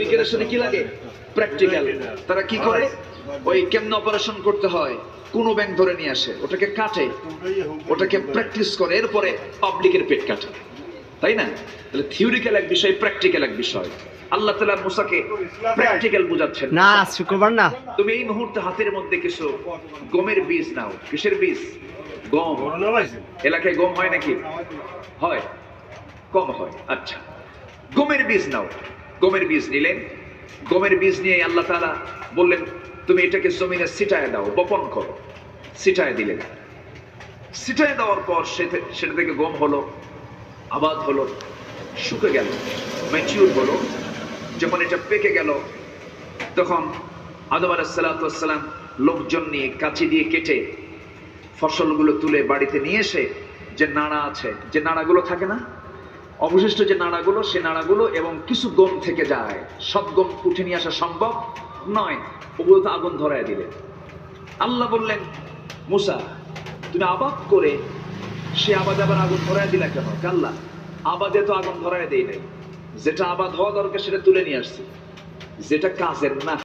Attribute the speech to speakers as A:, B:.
A: Theoretical আসলে কি লাগে? প্র্যাকটিক্যাল তারা কি করে? ওই কেমন অপারেশন করতে হয়? কোন ব্যাংক ধরে নিয়ে আসে। ওটাকে কাটে। ওটাকে প্র্যাকটিস করে। এরপরে পাবলিকের পেট কাটে। তাই না? তাহলে থিওরিক্যাল এক বিষয় প্র্যাকটিক্যাল এক বিষয়। আল্লাহ তালা মুসাকে প্র্যাকটিক্যাল বোঝাচ্ছেন।
B: না শুক্রবার না।
A: তুমি এই মুহূর্তে হাতের মধ্যে কিছু গমের বীজ নাও। কিসের বীজ? গম। এলাকায় গম হয় নাকি? হয়। কম হয়। আচ্ছা। গমের বীজ নাও। গমের বীজ নিলেন। গমের বীজ নিয়ে আল্লাহ তাআলা বললেন, তুমি এটাকে জমিনে ছিটায় দাও, বপন করো। ছিটায় দিলেন। ছিটায় দেওয়ার পর সেটা থেকে গম হলো, আবাদ হলো, শুকে গেল ম্যাচিউর হলো। যখন এটা পেকে গেল, তখন আদম আলাহিসাল্লাম লোকজন নিয়ে কাঁচি দিয়ে কেটে ফসলগুলো তুলে বাড়িতে নিয়ে এসে যে নাড়া আছে, যে নাড়াগুলো থাকে না অবশিষ্ট যে নাড়াগুলো, সে নাড়াগুলো এবং কিছু গম থেকে যায়। সব গম উঠে নিয়ে আসা সম্ভব নয়। ওগুলো তো আগুন ধরায় দিলে। আল্লাহ বললেন, মুসা, তুমি আবাদ করে সে আবাদে আবার আগুন ধরায় দিলা কেন? কাল্লা, আবাদে তো আগুন ধরায় দেই নাই। যেটা আবাদ হওয়া দরকার সেটা তুলে নিয়ে আসছি। যেটা কাজের না